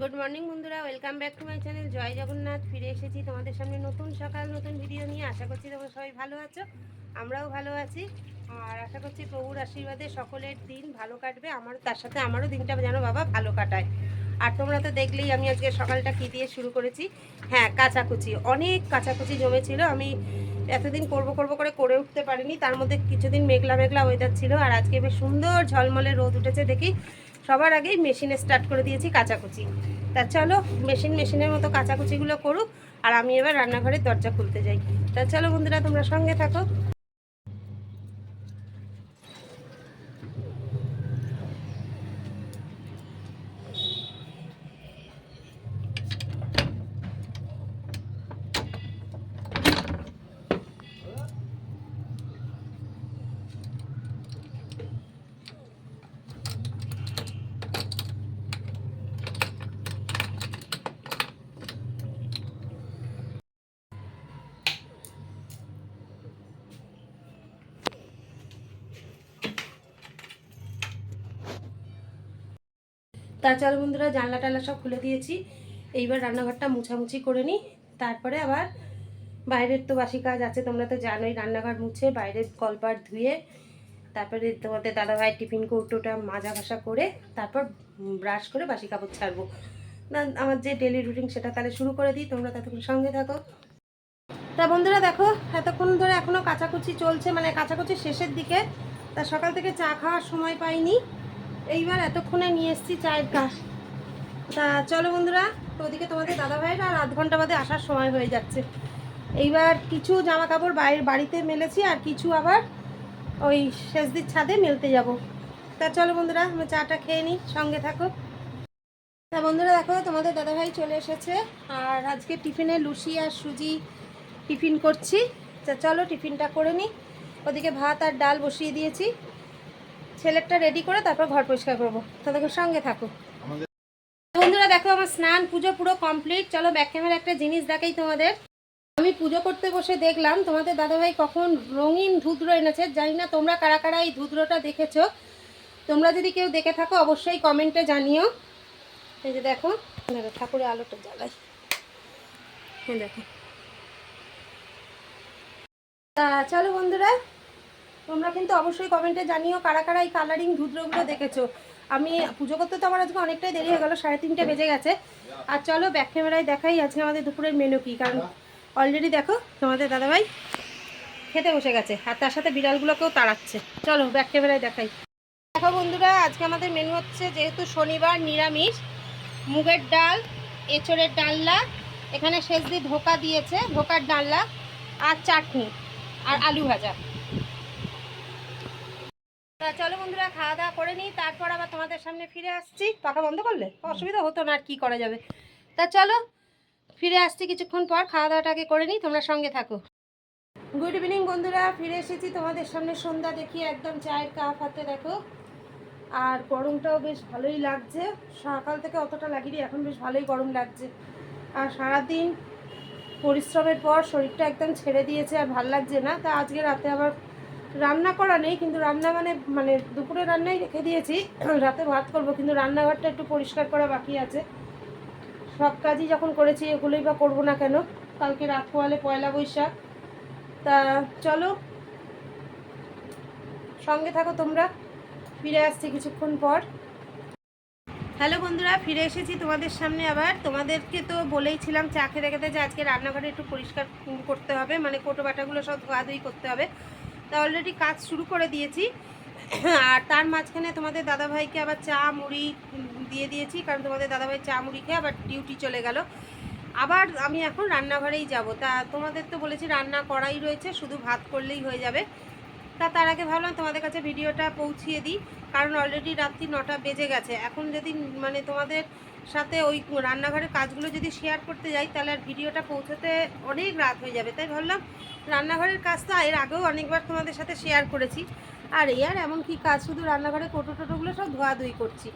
Good morning বন্ধুরা welcome back to my channel জয় জগন্নাথ, ফিরে এসেছি তোমাদের সামনে নতুন সকাল, নতুন ভিডিও নিয়ে। আশা করছি তোমরা সবাই ভালো আছো, আমরাও ভালো আছি। আর আশা করছি প্রভুর আশীর্বাদে সকলের দিন ভালো কাটবে। আমার, তার সাথে আমারও দিনটা যেন বাবা, ভালো কাটায়। আর তোমরা তো দেখলেই আমি আজকে সকালটা কী দিয়ে শুরু করেছি? হ্যাঁ কাচাকুচি। অনেক কাচাকুচি জমেছিল। আমি এতদিন করব করব করে করে উঠতে পারিনি। তার মধ্যে কিছুদিন মেঘলা মেঘলা ওয়েদার ছিল আর আজকে বেশ সুন্দর ঝলমলে রোদ উঠেছে দেখি। সবার আগেই মেশিনে স্টার্ট করে দিয়েছি কাচাকুচি। তা চলো মেশিন মেশিনের মতো কাচাকুচিগুলো করুক। আর আমি এবার রান্নাঘরের দরজা খুলতে যাই। তা চলো বন্ধুরা, তোমরা সঙ্গে থাকো। তা চলো বন্ধুরা জানলা টানলা সব খুলে দিয়েছি। এইবার রান্নাঘরটা মুছামুছি করে নিই। তারপরে আবার বাইরের তো বাসি কাজ আছে, তোমরা তো জানোই রান্নাঘর মুছে বাইরের কলপাট ধুয়ে, তারপরে তোমাদের দাদাভাই টিফিন কৌটোটা মাজা ঘাসা করে, তারপর ব্রাশ করে বাসি কাপড় ছাড়বো। না, আমার যে ডেলি রুটিন সেটা তাহলে শুরু করে দিই, তোমরা ততক্ষণ সঙ্গে থাকো। তা বন্ধুরা দেখো, এতক্ষণ ধরে এখনও কাচাকুচি চলছে মানে কাচাকুচি শেষের দিকে। তা সকাল থেকে চা খাওয়ার সময় পাইনি। এইবার এতক্ষণে নিয়ে এসেছি চায়ের কাজ তা চলো বন্ধুরা তো ওদিকে তোমাদের দাদাভাইয়ের আর আধ ঘণ্টা বাদে আসার সময় হয়ে যাচ্ছে। এইবার কিছু জামা কাপড় বাইরের বাড়িতে মেলেছি আর কিছু আবার ওই শেষদির ছাদে মেলতে যাব। তা চলো বন্ধুরা আমি চাটা খেয়ে নিই, সঙ্গে থাকো। তা বন্ধুরা দেখো, তোমাদের দাদাভাই চলে এসেছে আর আজকে টিফিনে লুচি আর সুজি টিফিন করছি। তা চলো টিফিনটা করে নিই। ওদিকে ভাত আর ডাল বসিয়ে দিয়েছি। ছেলেরটা রেডি করে তারপর ঘর পরিষ্কার করব। তাদেরকে সঙ্গে থাকো। বন্ধুরা দেখো আমার স্নান পুজো পুরো কমপ্লিট চলো ব্যাক ক্যামেরা একটা জিনিস দেখাই তোমাদের। আমি পুজো করতে বসে দেখলাম তোমাদের দাদাভাই কখন রঙিন ধুদ্র এনেছে। জানি না তোমরা কারা কারা এই ধুদ্রটা দেখেছ। তোমরা যদি কেউ দেখে থাকো অবশ্যই কমেন্টে জানিও। এই যে দেখো দেখো ঠাকুরের আলোটা জ্বালাই। হ্যাঁ দেখো। তা চলো বন্ধুরা তোমরা কিন্তু অবশ্যই কমেন্টে জানিও কারা কারা এই কালারিং ধুদ্রগুলো দেখেছ। আমি পুজো করতে তো আমার আজকে অনেকটাই দেরি হয়ে গেলো, সাড়ে তিনটে বেজে গেছে। আর চলো ব্যাক ক্যামেরায় দেখাই আজকে আমাদের দুপুরের মেনু কি, কারণ অলরেডি দেখো তোমাদের দাদাভাই খেতে বসে গেছে, আর তার সাথে বিড়ালগুলোকেও তাড়াচ্ছে। চলো ব্যাক ক্যামেরায় দেখাই। দেখো বন্ধুরা, আজকে আমাদের মেনু হচ্ছে যেহেতু শনিবার নিরামিষ, মুগের ডাল, এঁচড়ের ডালনা, এখানে শেষ দিয়ে ধোকা দিয়েছে, ধোকার ডালনা, আর চাটনি, আর আলু ভাজা। তা চলো বন্ধুরা, খাওয়া দাওয়া করে নিই, তারপর আবার তোমাদের সামনে ফিরে আসছি। পাখা বন্ধ করলে? অসুবিধা হতো না আর কি করা যাবে। তা চলো, ফিরে আসছি কিছুক্ষণ পর, খাওয়া দাওয়াটাকে করে নিই, তোমরা সঙ্গে থাকো। গুড ইভিনিং বন্ধুরা, ফিরে এসেছি তোমাদের সামনে সন্ধ্যা দেখি, একদম চায়ের কাপ হাতে দেখো। আর গরমটাও বেশ ভালোই লাগছে। সকাল থেকে অতটা লাগেনি, এখন বেশ ভালোই গরম লাগছে। আর সারাদিন পরিশ্রমের পর শরীরটা একদম ছেড়ে দিয়েছে আর ভালো লাগছে না। তা আজকে রাতে আবার রান্না করা নেই, কিন্তু রান্না মানে মানে দুপুরে রান্নাই রেখে দিয়েছি, রাতে ভাত করব, কিন্তু রান্নাঘরটা একটু পরিষ্কার করা বাকি আছে। সব কাজই যখন করেছি, এগুলোই বা করব না কেন? কালকে রাত পোয়ালে পয়লা বৈশাখ। তা চলো, সঙ্গে থাকো তোমরা, ফিরে আসছি কিছুক্ষণ পর। হ্যালো বন্ধুরা, ফিরে এসেছি তোমাদের সামনে আবার। তোমাদেরকে তো বলেইছিলাম চা খেতে খেতে যে আজকে রান্নাঘরে একটু পরিষ্কার করতে হবে মানে কোটো বাটাগুলো সব ধোয়াধুয়ি করতে হবে। তা অলরেডি কাজ শুরু করে দিয়েছি। আর তার মাঝখানে তোমাদের দাদাভাইকে আবার চা, মুড়ি দিয়ে দিয়েছি, কারণ তোমাদের দাদাভাই চা, মুড়ি খেয়ে আবার ডিউটি চলে গেল। আবার আমি এখন রান্নাঘরেই যাব। তা তোমাদের তো বলেছি রান্না করাই রয়েছে, শুধু ভাত করলেই হয়ে যাবে। তা তার আগে ভাবলাম তোমাদের কাছে ভিডিওটা পৌঁছিয়ে দিই, কারণ অলরেডি রাত্রি নটা বেজে গেছে। এখন যদি মানে তোমাদের সাথে ওই রান্নাঘরের কাজগুলো যদি শেয়ার করতে যাই, তাহলে আর ভিডিওটা পৌঁছতে অনেক রাত হয়ে যাবে। তাই ভাবলাম, রান্নাঘরের কাজ কাজটা এর আগেও অনেকবার তোমাদের সাথে শেয়ার করেছি। আর এই আর এমন কি কাজ, শুধু রান্নাঘরে কোটো টোটোগুলো সব ধোয়াধুয়ি করছি।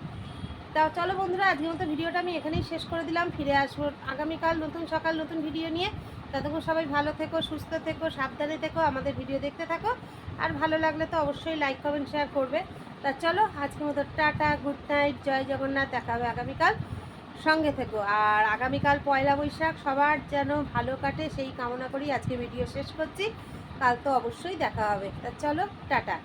তা চলো বন্ধুরা, আজকের মতো ভিডিওটা আমি এখানেই শেষ করে দিলাম। ফিরে আসব আগামীকাল নতুন সকাল, নতুন ভিডিও নিয়ে। ততক্ষণ সবাই ভালো থেকো, সুস্থ থেকো, সাবধানে থেকো, আমাদের ভিডিও দেখতে থাকো। আর ভালো লাগলে তো অবশ্যই লাইক কমেন্ট শেয়ার করবে। তা চলো, আজকের মতো টাটা গুড নাইট জয় জগন্নাথ, দেখা হবে আগামীকাল। সঙ্গে থেকো। আর আগামীকাল পয়লা বৈশাখ, সবার যেন ভালো কাটে, সেই কামনা করি আজকে ভিডিও শেষ করছি। কাল তো অবশ্যই দেখা হবে। তা চলো, টাটা।